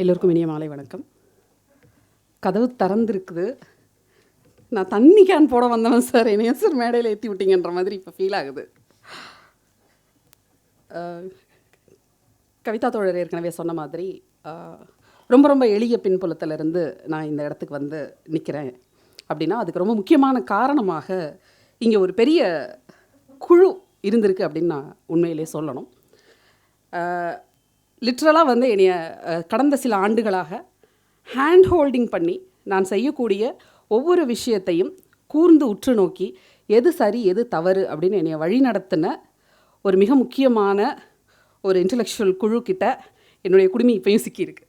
எல்லோருக்கும் இனிய மாலை வணக்கம். கதவு திறந்துருக்குது. நான் தண்ணி கேன் போட வந்தவன் சார் என்னைய சார் மேடையில் ஏற்றி விட்டீங்கன்ற மாதிரி இப்போ ஃபீல் ஆகுது. கவிதா தோழர் ஏற்கனவே சொன்ன மாதிரி ரொம்ப ரொம்ப எளிய பின்புலத்திலிருந்து நான் இந்த இடத்துக்கு வந்து நிற்கிறேன் அப்படின்னா அதுக்கு ரொம்ப முக்கியமான காரணமாக இங்கே ஒரு பெரிய குழு இருந்திருக்கு அப்படின்னு நான் உண்மையிலே சொல்லணும். லிட்ரலாக வந்து என்னைய கடந்த சில ஆண்டுகளாக ஹேண்ட் ஹோல்டிங் பண்ணி நான் செய்யக்கூடிய ஒவ்வொரு விஷயத்தையும் கூர்ந்து உற்று நோக்கி எது சரி எது தவறு அப்படின்னு என்னைய வழி நடத்தின ஒரு மிக முக்கியமான ஒரு இன்டலெக்சுவல் குழு கிட்ட என்னுடைய குடுமி இப்பயும் சிக்கியிருக்கு.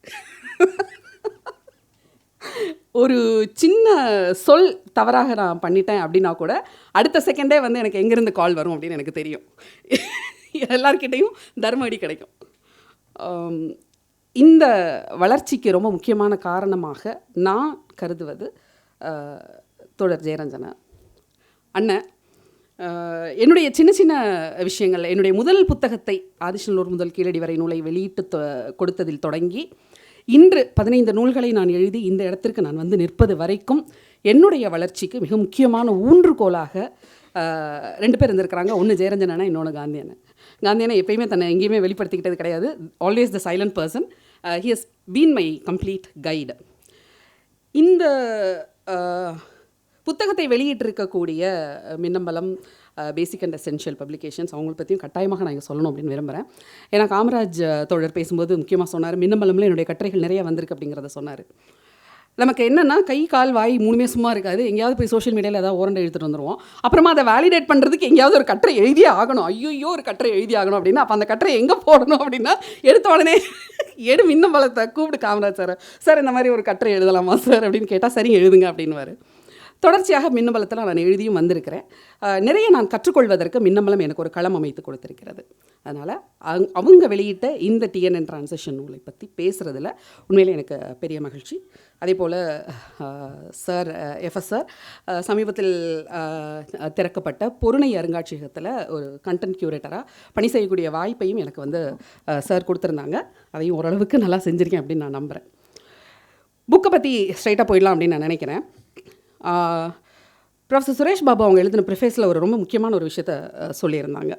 ஒரு சின்ன சொல் தவறாக நான் பண்ணிட்டேன் அப்படின்னா கூட அடுத்த செகண்டே வந்து எனக்கு எங்கேருந்து கால் வரும் அப்படின்னு எனக்கு தெரியும். எல்லார்கிட்டேயும் தர்ம அடி கிடைக்கும். இந்த வளர்ச்சிக்கு ரொம்ப முக்கியமான காரணமாக நான் கருதுவது அஹ், தோழர் அண்ணன் என்னுடைய சின்ன சின்ன விஷயங்கள் என்னுடைய முதல் புத்தகத்தை ஆதிஷனூர் முதல் கீழடி வரை நூலை வெளியிட்டு தொ- கொடுத்ததில் தொடங்கி இன்று பதினைந்து நூல்களை நான் எழுதி இந்த இடத்திற்கு நான் வந்து நிற்பது வரைக்கும் என்னுடைய வளர்ச்சிக்கு மிக முக்கியமான ஊன்றுகோலாக ரெண்டு பேர் இருந்திருக்கிறாங்க. ஒன்று ஜெயரஞ்சனா இன்னொன்று காந்தி அண்ணன் எப்பயுமே தன்னை எங்கேயுமே வெளிப்படுத்திக்கிட்டது கிடையாது. Always the silent person he has been my complete guide இந்த uh, புத்தகத்தை வெளியிட்டிருக்கக்கூடிய uh, Minnambalam basic and essential publications அவங்கள பற்றியும் கட்டாயமாக நான் இங்கே சொல்லணும் அப்படின்னு விரும்புகிறேன் ஏன்னா காமராஜ் uh, தோழர் பேசும்போது முக்கியமாக சொன்னார் மின்னம்பலம்ல என்னுடைய கட்டுரைகள் நிறைய வந்திருக்கு அப்படிங்கிறத சொன்னார். நமக்கு என்னென்னா கை கால் வாய் மூணுமே சும்மா இருக்காது. எங்கேயாவது போய் சோஷியல் மீடியாவில் ஏதாவது ஓரண்டை எடுத்துகிட்டு வந்துடுவோம் அப்புறமா அதை வேலிடேட் பண்ணுறதுக்கு எங்கேயாவது ஒரு கட்டுரை எழுதியே ஆகணும். ஐயோ ஒரு கட்டுரை எழுதி ஆகணும் அப்படின்னா அப்போ அந்த கட்டுரை எங்கே போடணும் அப்படின்னா எடுத்த உடனே எடு மின்னம்பலத்தை கூப்பிடு காமராஜ் சார். சார் இந்த மாதிரி ஒரு கட்டுரை எழுதலாமா சார்? அப்படின்னு கேட்டால் சரி எழுதுங்க அப்படின்னுவாரு. தொடர்ச்சியாக மின்னம்பலத்தில் நான் எழுதியும் வந்திருக்கிறேன். நிறைய நான் கற்றுக்கொள்வதற்கு மின்னம்பலம் எனக்கு ஒரு களம் அமைத்து கொடுத்திருக்கிறது. அதனால் அங் அவங்க வெளியிட்ட இந்த டிஎன்என் டிரான்சிஷன் நூலை பற்றி பேசுகிறதுல உண்மையில் எனக்கு பெரிய மகிழ்ச்சி. அதே போல் சார் எஃப்எஸ் சார் சமீபத்தில் திறக்கப்பட்ட பொருணை அருங்காட்சியகத்தில் ஒரு கண்டென்ட் கியூரேட்டராக பணி செய்யக்கூடிய வாய்ப்பையும் எனக்கு வந்து சார் கொடுத்துருந்தாங்க. அதையும் ஓரளவுக்கு நல்லா செஞ்சுருக்கேன் அப்படின்னு நான் நம்புகிறேன் புக்கை பற்றி ஸ்ட்ரைட்டாக போயிடலாம் அப்படின்னு நான் நினைக்கிறேன். ப்ரொஃபஸர் சுரேஷ் பாபு அவங்க எழுதின ப்ரிஃபேஸில் ஒரு ரொம்ப முக்கியமான ஒரு விஷயத்த சொல்லியிருந்தாங்க.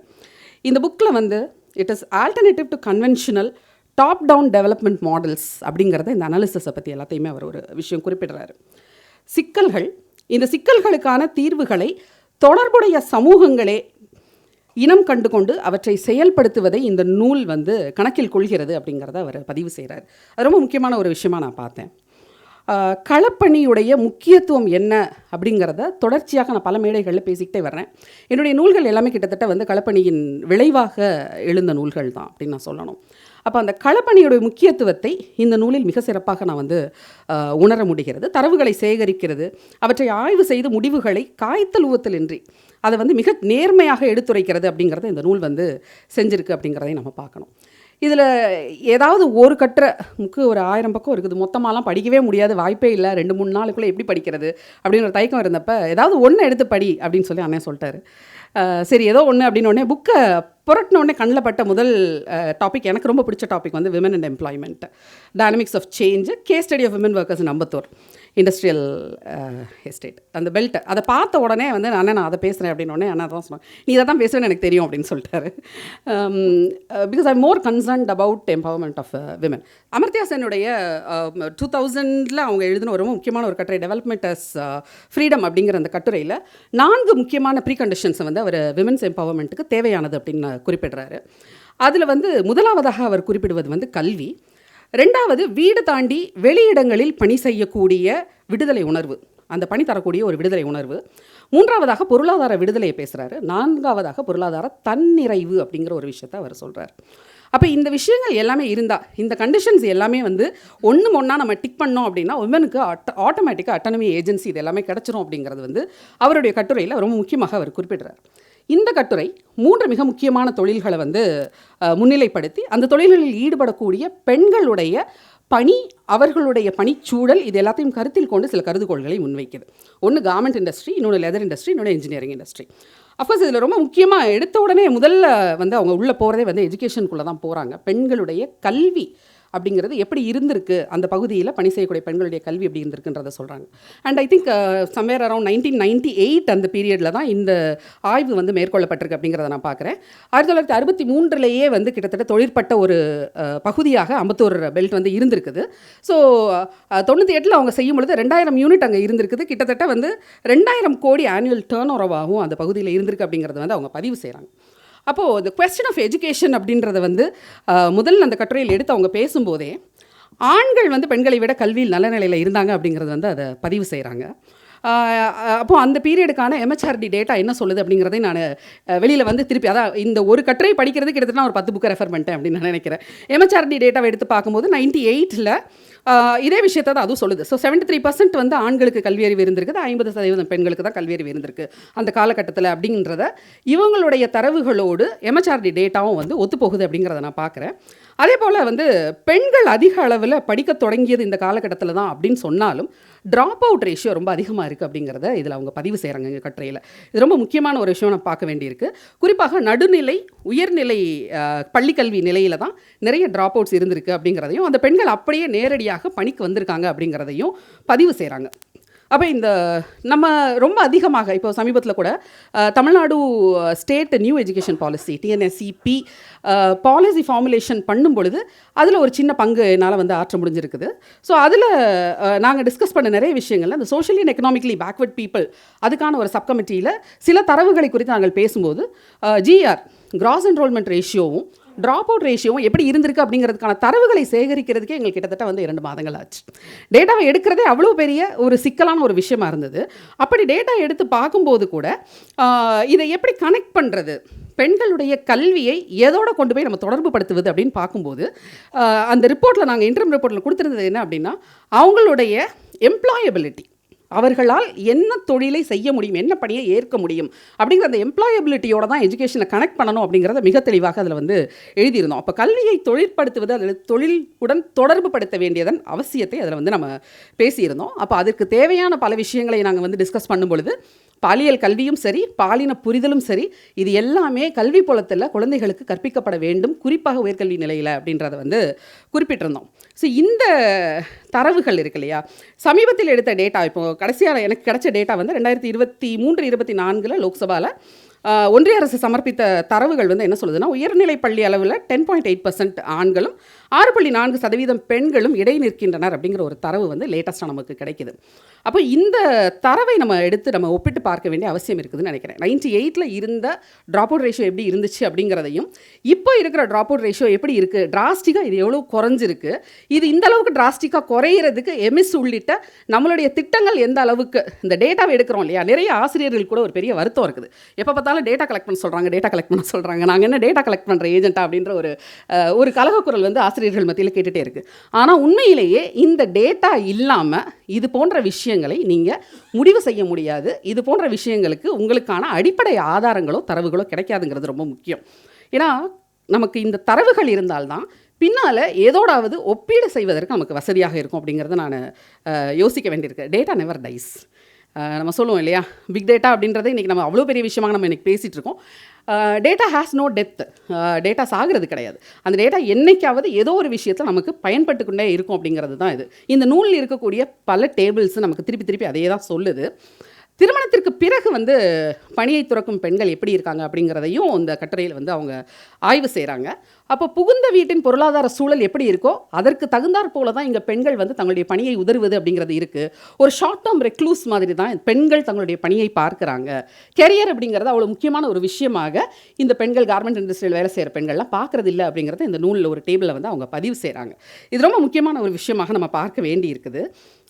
இந்த புக்கில் வந்து it is alternative to conventional top down development models அப்படிங்கிறத இந்த அனாலிசிஸை பற்றி எல்லாத்தையுமே அவர் ஒரு விஷயம் குறிப்பிடுறாரு. சிக்கல்கள் இந்த சிக்கல்களுக்கான தீர்வுகளை தொடர்புடைய சமூகங்களே இனம் கண்டு கொண்டு அவற்றை செயல்படுத்துவதை இந்த நூல் வந்து கணக்கில் கொள்கிறது அப்படிங்கிறத அவர் பதிவு செய்கிறார் அது ரொம்ப முக்கியமான ஒரு விஷயமா நான் பார்த்தேன். களப்பணியுடைய முக்கியத்துவம் என்ன அப்படிங்கிறத தொடர்ச்சியாக நான் பல மேடைகளில் பேசிக்கிட்டே வர்றேன். என்னுடைய நூல்கள் எல்லாமே கிட்டத்தட்ட வந்து களப்பணியின் விளைவாக எழுந்த நூல்கள் தான் அப்படின்னு நான் சொல்லணும். அப்போ அந்த களப்பணியுடைய முக்கியத்துவத்தை இந்த நூலில் மிக சிறப்பாக நான் வந்து உணர முடிகிறது. தரவுகளை சேகரிக்கிறது. அவற்றை ஆய்வு செய்து முடிவுகளை காய்த்தல் ஊவத்தலின்றி அதை வந்து மிக நேர்மையாக எடுத்துரைக்கிறது அப்படிங்கிறத இந்த நூல் வந்து செஞ்சிருக்கு அப்படிங்கிறதையும் நம்ம பார்க்கணும். இதில் ஏதாவது ஒரு கட்டுற முக்கு ஒரு ஆயிரம் பக்கம் இருக்குது. மொத்தமாலாம் படிக்கவே முடியாது வாய்ப்பே இல்லை. ரெண்டு மூணு நாளுக்குள்ளே எப்படி படிக்கிறது? அப்படின்னு ஒரு தயக்கம் இருந்தப்ப ஏதாவது ஒன்று எடுத்து படி அப்படின்னு சொல்லி அண்ணன் சொல்லிட்டாரு. சரி ஏதோ ஒன்று அப்படின்னு உடனே புக்கை புரட்டின உடனே கண்ணில் பட்ட முதல் டாபிக் எனக்கு ரொம்ப பிடிச்ச டாபிக் வந்து women and employment dynamics of change case study of women workers Ambattur industrial estate uh, அந்த பெல்ட் அதை பார்த்த உடனே வந்து அண்ணா நான் அதை பேசுகிறேன் அப்படின்னு உடனே அண்ணா தான் சொன்னேன் நீ இதை தான் பேசுவேன்னு எனக்கு தெரியும் அப்படின்னு சொல்லிட்டாரு. Because I more concerned about empowerment of women Amartya சென்னுடைய two தௌசண்டில் அவங்க எழுதின ஒரு முக்கியமான ஒரு கட்டுரை டெவலப்மெண்ட் அஸ் ஃப்ரீடம் அப்படிங்கிற அந்த கட்டுரையில் நான்கு முக்கியமான ப்ரீ கண்டிஷன்ஸை வந்து அவர் விமன்ஸ் எம்பவர்மெண்ட்டுக்கு தேவையானது அப்படின்னு குறிப்பிடுறாரு. அதில் வந்து முதலாவதாக அவர் குறிப்பிடுவது வந்து கல்வி. ரெண்டாவது வீடு தாண்டி வெளியிடங்களில் பணி செய்யக்கூடிய விடுதலை உணர்வு. அந்த பணி தரக்கூடிய ஒரு விடுதலை உணர்வு. மூன்றாவதாக பொருளாதார விடுதலையை பேசுகிறாரு நான்காவதாக பொருளாதார தன்னிறைவு அப்படிங்கிற ஒரு விஷயத்தை அவர் சொல்கிறார் அப்போ இந்த விஷயங்கள் எல்லாமே இருந்தால் இந்த கண்டிஷன்ஸ் எல்லாமே வந்து ஒன்று ஒன்றா நம்ம டிக் பண்ணோம் அப்படின்னா உமனுக்கு ஆட்ட ஆட்டோமேட்டிக்காக அட்டானமி ஏஜென்சி இது எல்லாமே கிடச்சிரும் அப்படிங்கிறது வந்து அவருடைய கட்டுரையில் ரொம்ப முக்கியமாக அவர் குறிப்பிடுறார். இந்த கட்டுரை மூன்று மிக முக்கியமான தொழில்களை வந்து முன்னிலைப்படுத்தி அந்த தொழில்களில் ஈடுபடக்கூடிய பெண்களுடைய பணி அவர்களுடைய பணிச்சூழல் இது எல்லாத்தையும் கருத்தில் கொண்டு சில கருதுகோள்களை முன்வைக்குது. ஒன்று கார்மெண்ட் இண்டஸ்ட்ரி இன்னொன்று லெதர் இண்டஸ்ட்ரி இன்னொன்று இன்ஜினியரிங் இண்டஸ்ட்ரி அஃப்கோர்ஸ் இதில் ரொம்ப முக்கியமாக எடுத்த உடனே முதல்ல வந்து அவங்க உள்ளே போகிறதே வந்து எஜுகேஷனுக்குள்ளே தான் போகிறாங்க பெண்களுடைய கல்வி அப்படிங்கிறது எப்படி இருந்திருக்கு? அந்த பகுதியில் பணி செய்யக்கூடிய பெண்களுடைய கல்வி எப்படி இருந்திருக்குன்றத சொல்கிறாங்க and I think somewhere around nineteen ninety eight அந்த பீரியடில் தான் இந்த ஆய்வு வந்து மேற்கொள்ளப்பட்டிருக்கு அப்படிங்கிறத நான் பார்க்குறேன் ஆயிரத்தி தொள்ளாயிரத்தி அறுபத்தி மூன்றுலேயே வந்து கிட்டத்தட்ட தொழிற்பட்ட ஒரு பகுதியாக அம்பத்தூர் பெல்ட் வந்து இருந்திருக்குது. ஸோ தொண்ணூற்றி எட்டில் அவங்க செய்யும் பொழுது ரெண்டாயிரம் யூனிட் அங்கே இருந்திருக்குது. கிட்டத்தட்ட வந்து ரெண்டாயிரம் கோடி ஆனுவல் டேர்ன் ஓவராகவும் அந்த பகுதியில் இருந்திருக்கு அப்படிங்கிறத வந்து அவங்க பதிவு செய்கிறாங்க அப்போது இந்த கொஸ்டின் ஆஃப் எஜுகேஷன் அப்படின்றத வந்து முதல் அந்த கட்டுரையில் எடுத்து அவங்க பேசும்போதே ஆண்கள் வந்து பெண்களை விட கல்வியில் நல்ல நிலையில் இருந்தாங்க அப்படிங்கிறது வந்து அதை பதிவு செய்கிறாங்க அப்போது அந்த பீரியடுக்கான எம்ஹெச்ஆர்டி டேட்டா என்ன சொல்லுது அப்படிங்கிறதை நான் வெளியில் வந்து திருப்பி அதான் இந்த ஒரு கட்டுரை படிக்கிறது கிட்டத்தட்ட நான் ஒரு பத்து புக்கை ரெஃபர் பண்ணிட்டேன் அப்படின்னு நான் நினைக்கிறேன். எம்ஹெச்ஆர்டி டேட்டாவை எடுத்து பார்க்கும்போது நைன்டி எயிட்டில் இதே விஷயத்தை தான் அதுவும் சொல்லுது. ஸோ செவன்ட்டி த்ரீ பர்சன்ட் வந்து ஆண்களுக்கு கல்வியறிவு இருந்திருக்குது ஐம்பது சதவீதம் பெண்களுக்கு தான் கல்வியறிவு இருந்திருக்கு அந்த காலகட்டத்தில் அப்படின்றத இவங்களுடைய தரவுகளோடு எம்ஹெச்ஆர்டி டேட்டாவும் வந்து ஒத்துப்போகுது அப்படிங்கிறத நான் பார்க்குறேன். அதே போல் வந்து பெண்கள் அதிக அளவில் படிக்க தொடங்கியது இந்த காலகட்டத்தில் தான் அப்படின்னு சொன்னாலும் ட்ராப் அவுட் ரேஷியோ ரொம்ப அதிகமாக இருக்குது அப்படிங்கிறத இதில் அவங்க பதிவு செய்கிறாங்க எங்கள் கட்டுரையில். இது ரொம்ப முக்கியமான ஒரு விஷயம் நான் பார்க்க வேண்டியிருக்கு. குறிப்பாக நடுநிலை உயர்நிலை பள்ளிக்கல்வி நிலையில் தான் நிறைய ட்ராப் அவுட்ஸ் இருந்திருக்கு அப்படிங்கிறதையும் அந்த பெண்கள் அப்படியே நேரடியாக பணிக்கு வந்திருக்காங்க அப்படிங்கிறதையும் பதிவு செய்கிறாங்க அப்போ இந்த நம்ம ரொம்ப அதிகமாக இப்போ சமீபத்தில் கூட Tamil Nadu state new education policy TNSCP policy formulation பண்ணும் பொழுது அதில் ஒரு சின்ன பங்கு என்னால் வந்து ஆற்ற முடிஞ்சிருக்குது. ஸோ அதில் நாங்கள் டிஸ்கஸ் பண்ண நிறைய விஷயங்கள் அந்த socially and economically backward people அதுக்கான ஒரு சப் கமிட்டியில் சில தரவுகளை குறித்து நாங்கள் பேசும்போது ஜிஆர் கிராஸ் என்ரோல்மெண்ட் ரேஷியோவும் ட்ராப் அவுட் ரேஷியோவும் எப்படி இருந்திருக்கு அப்படிங்கிறதுக்கான தரவுகளை சேகரிக்கிறதுக்கே எங்களுக்கு கிட்டத்தட்ட வந்து இரண்டு மாதங்கள் ஆச்சு. டேட்டாவை எடுக்கிறதே அவ்வளோ பெரிய ஒரு சிக்கலான ஒரு விஷயமா இருந்தது. அப்படி டேட்டா எடுத்து பார்க்கும்போது கூட இதை எப்படி கனெக்ட் பண்ணுறது பெண்களுடைய கல்வியை எதோட கொண்டு போய் நம்ம தொடர்பு படுத்துவது அப்படின்னு பார்க்கும்போது அந்த ரிப்போர்ட்டில் நாங்கள் இன்டர்ம் ரிப்போர்ட்டில் கொடுத்துருந்தது என்ன அப்படின்னா அவங்களுடைய எம்ப்ளாயபிலிட்டி அவர்களால் என்ன தொழிலை செய்ய முடியும் என்ன பணியை ஏற்க முடியும் அப்படிங்கிற அந்த எம்ப்ளாயபிலிட்டியோட தான் எஜுகேஷனை கனெக்ட் பண்ணணும் அப்படிங்கிறத மிக தெளிவாக அதில் வந்து எழுதியிருந்தோம். அப்போ கல்வியை தொழிற்படுத்துவது அதில் தொழிலுடன் தொடர்பு படுத்த வேண்டியதன் அவசியத்தை அதில் வந்து நம்ம பேசியிருந்தோம். அப்போ அதற்கு தேவையான பல விஷயங்களை நாங்கள் வந்து டிஸ்கஸ் பண்ணும் பொழுது பாலியல் கல்வியும் சரி பாலின புரிதலும் சரி இது எல்லாமே கல்வி புலத்தில் குழந்தைகளுக்கு கற்பிக்கப்பட வேண்டும் குறிப்பாக உயர்கல்வி நிலையில் அப்படின்றத வந்து குறிப்பிட்டிருந்தோம். ஸோ இந்த தரவுகள் இருக்கு இல்லையா? சமீபத்தில் எடுத்த டேட்டா இப்போ கடைசியாக எனக்கு கிடைச்ச டேட்டா வந்து ரெண்டாயிரத்தி இருபத்தி மூன்று இருபத்தி நான்கில் லோக்சபாவில் ஒன்றிய அரசு சமர்ப்பித்த தரவுகள் வந்து என்ன சொல்லுதுன்னா உயர்நிலை பள்ளி அளவில் டென் பாயிண்ட் எயிட் பர்சன்ட் ஆண்களும் ஆறு புள்ளி நான்கு சதவீதம் பெண்களும் இடை நிற்கின்றனர் அப்படிங்கிற ஒரு தரவு வந்து லேட்டஸ்ட்டாக நமக்கு கிடைக்குது. அப்போ இந்த தரவை நம்ம எடுத்து நம்ம ஒப்பிட்டு பார்க்க வேண்டிய அவசியம் இருக்குதுன்னு நினைக்கிறேன். நைன்டி எயிட்டில் இருந்த ட்ராப் அவுட் ரேஷியோ எப்படி இருந்துச்சு அப்படிங்கிறதையும் இப்போ இருக்கிற ட்ராப் அவுட் ரேஷியோ எப்படி இருக்குது டிராஸ்டிக்காக இது எவ்வளோ குறைஞ்சிருக்கு இது இந்த அளவுக்கு டிராஸ்டிக்காக குறையிறதுக்கு எமிஸ் உள்ளிட்ட நம்மளுடைய திட்டங்கள் எந்த அளவுக்கு இந்த டேட்டாவை எடுக்கிறோம் இல்லையா? நிறைய ஆசிரியர்கள் கூட ஒரு பெரிய வருத்தம் இருக்குது. எப்போ பார்த்தாலும் டேட்டா கலெக்ட் பண்ண சொல்கிறாங்க டேட்டா கலெக்ட் பண்ண சொல்கிறாங்க நாங்கள் என்ன டேட்டா கலெக்ட் பண்ணுற ஏஜென்ட்டா அப்படின்ற ஒரு ஒரு கலகக்குரல் வந்து ஆசிரியர்கள் மத்தியில் கேட்டுகிட்டே இருக்குது ஆனால் உண்மையிலேயே இந்த டேட்டா இல்லாமல் இது போன்ற விஷயங்களை நீங்கள் முடிவு செய்ய முடியாது. இது போன்ற விஷயங்களுக்கு உங்களுக்கான அடிப்படை ஆதாரங்களோ தரவுகளோ கிடைக்காதுங்கிறது ரொம்ப முக்கியம். ஏன்னா நமக்கு இந்த தரவுகள் இருந்தால்தான் பின்னால் ஏதோடாவது ஒப்பீடு செய்வதற்கு நமக்கு வசதியாக இருக்கும் அப்படிங்கிறத நான் யோசிக்க வேண்டியிருக்கு. டேட்டா நெவர் டைஸ் நம்ம சொல்லுவோம் இல்லையா? பிக் டேட்டா அப்படின்றத இன்றைக்கி நம்ம அவ்வளோ பெரிய விஷயமாக நம்ம இன்றைக்கி பேசிகிட்டு இருக்கோம். Data has no depth data சாகிறது கிடையாது. அந்த டேட்டா என்னைக்காவது ஏதோ ஒரு விஷயத்தில் நமக்கு பயன்பட்டு கொண்டே இருக்கும் அப்படிங்கிறது தான் இது. இந்த நூலில் இருக்கக்கூடிய பல டேபிள்ஸ் நமக்கு திருப்பி திருப்பி அதே தான் சொல்லுது. திருமணத்திற்கு பிறகு வந்து பணியை துறக்கும் பெண்கள் எப்படி இருக்காங்க அப்படிங்கிறதையும் இந்த கட்டுரையில் வந்து அவங்க ஆய்வு செய்கிறாங்க அப்போ புகுந்த வீட்டின் பொருளாதார சூழல் எப்படி இருக்கோ அதற்கு தகுந்தாற் போல தான் இங்கே பெண்கள் வந்து தங்களுடைய பணியை உதறுவது அப்படிங்கிறது இருக்குது ஒரு ஷார்ட் டேர்ம் ரெக்ளூஸ் மாதிரி தான் பெண்கள் தங்களுடைய பணியை பார்க்குறாங்க. கெரியர் அப்படிங்கிறது அவ்வளோ முக்கியமான ஒரு விஷயமாக இந்த பெண்கள் கார்மெண்ட் இண்டஸ்ட்ரியில் வேலை செய்கிற பெண்கள்லாம் பார்க்குறது இல்லை அப்படிங்கிறத இந்த நூலில் ஒரு டேபிளில் வந்து அவங்க பதிவு செய்கிறாங்க இது ரொம்ப முக்கியமான ஒரு விஷயமாக நம்ம பார்க்க வேண்டி இருக்குது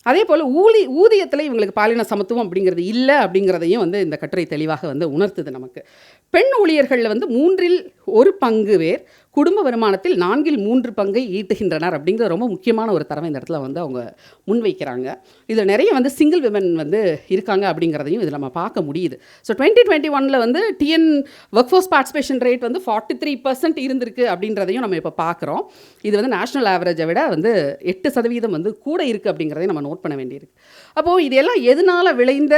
அதே போல் ஊழி ஊதியத்தில் இவங்களுக்கு பாலின சமத்துவம் அப்படிங்கிறது இல்லை அப்படிங்கிறதையும் வந்து இந்த கட்டுரை தெளிவாக வந்து உணர்த்துது நமக்கு. பெண் ஊழியர்களில் வந்து மூன்றில் ஒரு பங்கு பேர் குடும்ப வருமானத்தில் நான்கில் மூன்று பங்கை ஈட்டுகின்றனர் அப்படிங்கிற ரொம்ப முக்கியமான ஒரு தரவை இந்த இடத்துல வந்து அவங்க முன்வைக்கிறாங்க. இதில் நிறைய வந்து சிங்கிள் விமன் வந்து இருக்காங்க அப்படிங்கிறதையும் இதில் நம்ம பார்க்க முடியுது. ஸோ டுவெண்ட்டி டுவெண்ட்டி ஒனில் வந்து TN work force participation rate வந்து ஃபார்ட்டி த்ரீ பர்சன்ட் இருந்திருக்கு அப்படின்றதையும் நம்ம இப்போ பார்க்குறோம். இது வந்து நேஷனல் ஆவரேஜை விட வந்து எட்டு சதவீதம் வந்து கூட இருக்குது அப்படிங்கிறதையும் நம்ம நோட் பண்ண வேண்டியிருக்கு. அப்போது இது எல்லாம் எதனால் விளைந்த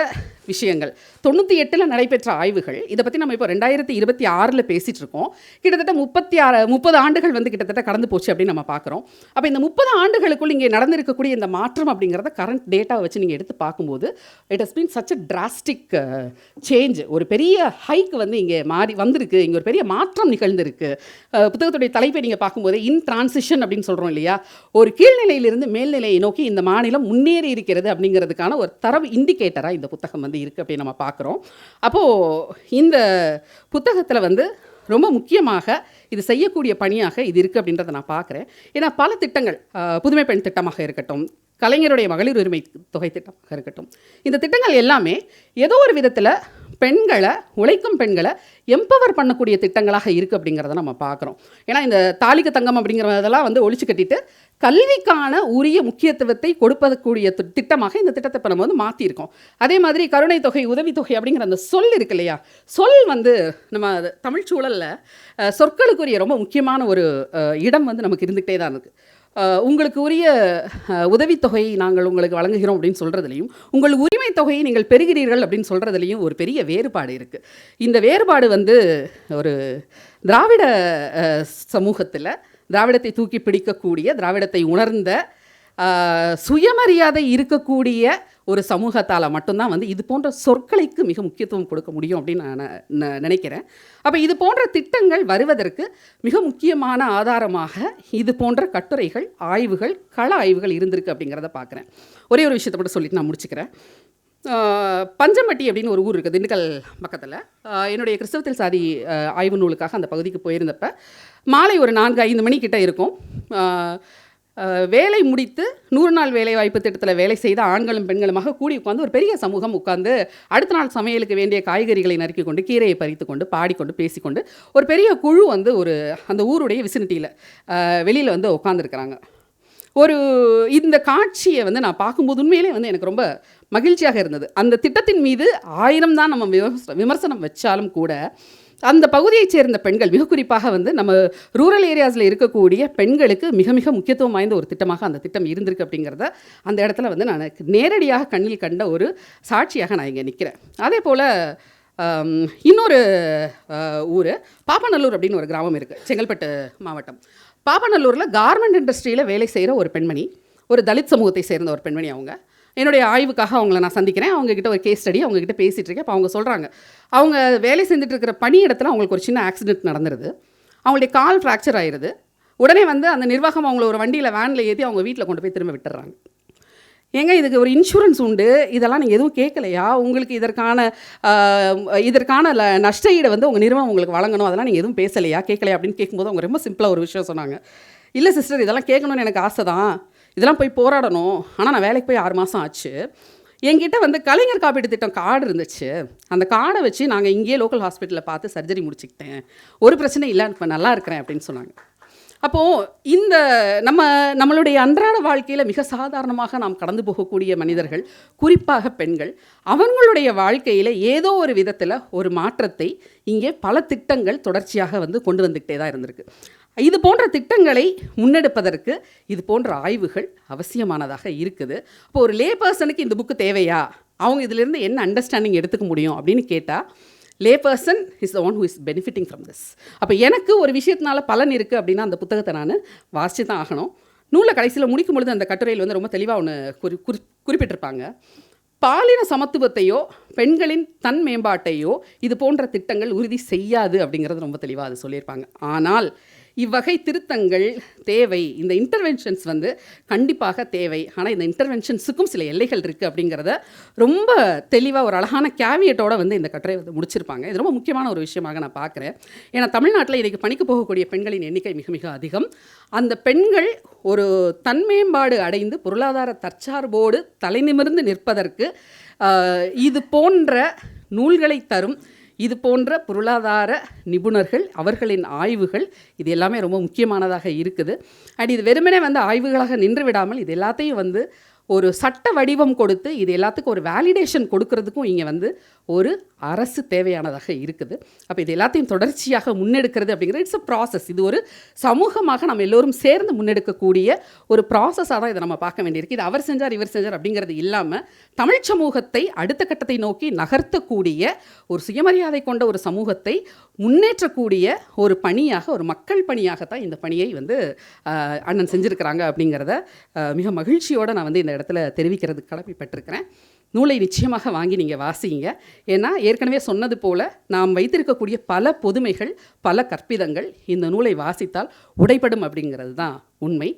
விஷயங்கள். தொண்ணூற்றி எட்டில் நடைபெற்ற ஆய்வுகள் இதை பற்றி நம்ம இப்போ ரெண்டாயிரத்தி இருபத்தி ஆறில் பேசிகிட்டு இருக்கோம் கிட்டத்தட்ட முப்பத்தி ஆறு முப்பது ஆண்டுகள் வந்து கிட்டத்தட்ட கடந்து போச்சு அப்படின்னு நம்ம பார்க்குறோம். அப்போ இந்த முப்பது ஆண்டுகளுக்குள் இங்கே நடந்திருக்கக்கூடிய இந்த மாற்றம் அப்படிங்கிறத கரண்ட் டேட்டாவை வச்சு நீங்கள் எடுத்து பார்க்கும்போது it has been such a drastic change ஒரு பெரிய ஹைக் வந்து இங்கே மாறி வந்திருக்கு. இங்கே ஒரு பெரிய மாற்றம் நிகழ்ந்திருக்கு. புத்தகத்துடைய தலைப்பை நீங்கள் பார்க்கும்போது இன் டிரான்சிஷன் அப்படின்னு சொல்கிறோம் இல்லையா? ஒரு கீழ்நிலையிலிருந்து மேல்நிலையை நோக்கி இந்த மாநிலம் முன்னேறி இருக்கிறது அப்படிங்கிறதுக்கான ஒரு தரவு இண்டிகேட்டராக இந்த புத்தகம் வந்து இருக்குது அப்படின்னு நம்ம பார்க்குறோம். அப்போது இந்த புத்தகத்தில் வந்து ரொம்ப முக்கியமாக இது செய்யக்கூடிய பணியாக இது இருக்குது அப்படின்றத நான் பார்க்குறேன். ஏன்னா பல திட்டங்கள் புதுமை பெண் திட்டமாக இருக்கட்டும் கலைஞருடைய மகளிர் உரிமை தொகை திட்டமாக இருக்கட்டும் இந்த திட்டங்கள் எல்லாமே ஏதோ ஒரு விதத்தில் பெண்களை உழைக்கும் பெண்களை எம்பவர் பண்ணக்கூடிய திட்டங்களாக இருக்குது அப்படிங்கிறத நம்ம பார்க்குறோம். ஏன்னா இந்த தாலிக்கு தங்கம் அப்படிங்கிறதெல்லாம் வந்து ஒழிச்சு கட்டிட்டு கல்விக்கான உரிய முக்கியத்துவத்தை கொடுப்பதற்கூடிய திட்டமாக இந்த திட்டத்தை இப்போ நம்ம வந்து மாற்றியிருக்கோம் அதே மாதிரி கருணை தொகை உதவித்தொகை அப்படிங்கிற அந்த சொல் இருக்கு இல்லையா? சொல் வந்து நம்ம தமிழ் சூழலில் சொற்களுக்குரிய ரொம்ப முக்கியமான ஒரு இடம் வந்து நமக்கு இருந்துகிட்டே தான் இருக்குது உங்களுக்கு உரிய உதவித்தொகையை நாங்கள் உங்களுக்கு வழங்குகிறோம் அப்படின்னு சொல்கிறதுலையும் உங்கள் உரிமை தொகையை நீங்கள் பெறுகிறீர்கள் அப்படின்னு சொல்கிறதுலையும் ஒரு பெரிய வேறுபாடு இருக்குது இந்த வேறுபாடு வந்து ஒரு திராவிட சமூகத்தில் திராவிடத்தை தூக்கி பிடிக்கக்கூடிய திராவிடத்தை உணர்ந்த சுயமரியாதை இருக்கக்கூடிய ஒரு சமூகத்தால் மட்டும்தான் வந்து இது போன்ற சொற்களைக்கு மிக முக்கியத்துவம் கொடுக்க முடியும் அப்படின்னு நான் நினைக்கிறேன். அப்போ இது போன்ற திட்டங்கள் வருவதற்கு மிக முக்கியமான ஆதாரமாக இது போன்ற கட்டுரைகள் ஆய்வுகள் கள ஆய்வுகள் இருந்திருக்கு அப்படிங்கிறத பார்க்குறேன் ஒரே ஒரு விஷயத்தை மட்டும் சொல்லிட்டு நான் முடிச்சுக்கிறேன். பஞ்சம்பட்டி அப்படின்னு ஒரு ஊர் இருக்குது திண்டுக்கல் பக்கத்தில். என்னுடைய கிறிஸ்தவத்தில் சாதி ஆய்வு நூலுக்காக அந்த பகுதிக்கு போயிருந்தப்ப மாலை ஒரு நான்கு ஐந்து மணிக்கிட்ட இருக்கும். வேலை முடித்து நூறு நாள் வேலை வாய்ப்பு திட்டத்தில் வேலை செய்த ஆண்களும் பெண்களுமாக கூடி உட்காந்து ஒரு பெரிய சமூகம் உட்காந்து அடுத்த நாள் சமையலுக்கு வேண்டிய காய்கறிகளை நறுக்கி கொண்டு கீரையை பறித்து கொண்டு பாடிக்கொண்டு பேசிக்கொண்டு ஒரு பெரிய குழு வந்து ஒரு அந்த ஊருடைய விசினிட்டியில் வெளியில் வந்து உட்காந்துருக்குறாங்க ஒரு இந்த காட்சியை வந்து நான் பார்க்கும்போது உண்மையிலே வந்து எனக்கு ரொம்ப மகிழ்ச்சியாக இருந்தது. அந்த திட்டத்தின் மீது ஆயிரம் தான் நம்ம விமர்சனம் விமர்சனம் வச்சாலும் கூட அந்த பகுதியைச் சேர்ந்த பெண்கள் மிக குறிப்பாக வந்து நம்ம ரூரல் ஏரியாஸில் இருக்கக்கூடிய பெண்களுக்கு மிக மிக முக்கியத்துவம் வாய்ந்த ஒரு திட்டமாக அந்த திட்டம் இருந்திருக்கு அப்படிங்கிறத அந்த இடத்துல வந்து நான் நேரடியாக கண்ணில் கண்ட ஒரு சாட்சியாக நான் இங்கே நிற்கிறேன். அதே போல் இன்னொரு ஊர் பாப்பநல்லூர் அப்படின்னு ஒரு கிராமம் இருக்குது செங்கல்பட்டு மாவட்டம். பாப்பநல்லூரில் கார்மெண்ட் இண்டஸ்ட்ரியில் வேலை செய்கிற ஒரு பெண்மணி ஒரு தலித் சமூகத்தை சேர்ந்த ஒரு பெண்மணி அவங்க. என்னுடைய ஆய்வுக்காக அவங்கள நான் சந்திக்கிறேன். அவங்கக்கிட்ட ஒரு கேஸ் ஸ்டடி அவங்கக்கிட்ட பேசிகிட்டு இருக்கேன். அப்போ அவங்க சொல்கிறாங்க அவங்க வேலை செஞ்சுட்டு இருக்கிற பணி இடத்துல அவங்களுக்கு ஒரு சின்ன ஆக்சிடென்ட் நடந்துருது. அவங்களுடைய கால் ஃப்ராக்சர் ஆயிடுது உடனே வந்து அந்த நிர்வாகம் அவங்கள ஒரு வண்டியில் வேனில் ஏற்றி அவங்க வீட்டில் கொண்டு போய் திரும்ப விட்டுறாங்க. ஏங்க இதுக்கு ஒரு இன்சூரன்ஸ் உண்டு. இதெல்லாம் நீங்கள் எதுவும் கேட்கலையா உங்களுக்கு இதற்கான இதற்கான ல நஷ்ட ஈடு வந்து உங்கள் நிறுவனம் உங்களுக்கு வழங்கணும். அதெல்லாம் நீங்கள் எதுவும் பேசலையா? கேட்கலையா அப்படின்னு கேட்கும்போது அவங்க ரொம்ப சிம்பிளாக ஒரு விஷயம் சொன்னாங்க. இல்லை சிஸ்டர் இதெல்லாம் கேட்கணும்னு எனக்கு ஆசை தான். இதெல்லாம் போய் போராடணும். ஆனால் நான் வேலைக்கு போய் ஆறு மாதம் ஆச்சு. என்கிட்ட வந்து கலைஞர் காப்பீட்டு திட்டம் கார்டு இருந்துச்சு. அந்த கார்டை வச்சு நாங்கள் இங்கேயே லோக்கல் ஹாஸ்பிட்டலில் பார்த்து சர்ஜரி முடிச்சுக்கிட்டேன். ஒரு பிரச்சனை இல்லை இப்போ நல்லா இருக்கிறேன் அப்படின்னு சொன்னாங்க. அப்போது இந்த நம்ம நம்மளுடைய அன்றாட வாழ்க்கையில் மிக சாதாரணமாக நாம் கடந்து போகக்கூடிய மனிதர்கள் குறிப்பாக பெண்கள் அவங்களுடைய வாழ்க்கையில் ஏதோ ஒரு விதத்தில் ஒரு மாற்றத்தை இங்கே பல திட்டங்கள் தொடர்ச்சியாக வந்து கொண்டு வந்துக்கிட்டே தான் இருந்திருக்கு. இது போன்ற திட்டங்களை முன்னெடுப்பதற்கு இது போன்ற ஆய்வுகள் அவசியமானதாக இருக்குது. இப்போ ஒரு லே பர்சனுக்கு இந்த புக்கு தேவையா? அவங்க இதிலிருந்து என்ன அண்டர்ஸ்டாண்டிங் எடுத்துக்க முடியும் அப்படின்னு கேட்டால் lay person is the one who is benefiting from this அப்போ எனக்கு ஒரு விஷயத்தினால பலன் இருக்குது அப்படின்னா அந்த புத்தகத்தை நான் வாசித்து தான் ஆகணும். நூலை கடைசியில் முடிக்கும் பொழுது அந்த கட்டுரையில் வந்து ரொம்ப தெளிவாக ஒன்று குறி குறி குறிப்பிட்டிருப்பாங்க. பாலின சமத்துவத்தையோ பெண்களின் தன் மேம்பாட்டையோ இது போன்ற திட்டங்கள் உறுதி செய்யாது அப்படிங்கிறது ரொம்ப தெளிவாக அது சொல்லியிருப்பாங்க. ஆனால் இவ்வகை திருத்தங்கள் தேவை. இந்த இன்டர்வென்ஷன்ஸ் வந்து கண்டிப்பாக தேவை. ஆனால் இந்த இன்டர்வென்ஷன்ஸுக்கும் சில எல்லைகள் இருக்குது அப்படிங்கிறத ரொம்ப தெளிவாக ஒரு அழகான கேவியட்டோட வந்து இந்த கட்டுரை வந்து முடிச்சிருப்பாங்க. இது ரொம்ப முக்கியமான ஒரு விஷயமாக நான் பார்க்குறேன். ஏன்னா தமிழ்நாட்டில் இன்றைக்கி பணிக்கு போகக்கூடிய பெண்களின் எண்ணிக்கை மிக மிக அதிகம். அந்த பெண்கள் ஒரு தன்மேம்பாடு அடைந்து பொருளாதார தற்சார்போடு தலைநிமிர்ந்து நிற்பதற்கு இது போன்ற நூல்களை தரும் இது போன்ற பொருளாதார நிபுணர்கள் அவர்களின் ஆய்வுகள் இது எல்லாமே ரொம்ப முக்கியமானதாக இருக்குது. அண்ட் இது வெறுமனே வந்து ஆய்வுகளாக நின்று விடாமல் இது எல்லாத்தையும் வந்து ஒரு சட்ட வடிவம் கொடுத்து இது எல்லாத்துக்கும் ஒரு வேலிடேஷன் கொடுக்கறதுக்கும் இங்கே வந்து ஒரு அரசு தேவையானதாக இருக்குது. அப்போ இது எல்லாத்தையும் தொடர்ச்சியாக முன்னெடுக்கிறது அப்படிங்கிறது இட்ஸ் அ ப்ராசஸ் இது ஒரு சமூகமாக நம்ம எல்லோரும் சேர்ந்து முன்னெடுக்கக்கூடிய ஒரு ப்ராசஸாக தான் இதை நம்ம பார்க்க வேண்டியிருக்கு. இது அவர் செஞ்சார் இவர் செஞ்சார் அப்படிங்கிறது இல்லாமல் தமிழ் சமூகத்தை அடுத்த கட்டத்தை நோக்கி நகர்த்தக்கூடிய ஒரு சுயமரியாதை கொண்ட ஒரு சமூகத்தை முன்னேற்றக்கூடிய ஒரு பணியாக ஒரு மக்கள் பணியாகத்தான் இந்த பணியை வந்து அண்ணன் செஞ்சுருக்கிறாங்க அப்படிங்கிறத மிக மகிழ்ச்சியோடு நான் வந்து இந்த இடத்துல தெரிவிக்கிறது கடமைப்பட்டிருக்கிறேன் நூலை நிச்சயமாக வாங்கி நீங்கள் வாசிங்க. ஏன்னா ஏற்கனவே சொன்னது போல் நாம் வைத்திருக்கக்கூடிய பல பொதுமைகள் பல கற்பிதங்கள் இந்த நூலை வாசித்தால் உடைப்படும் அப்படிங்கிறது தான் உண்மை.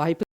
வாய்ப்பு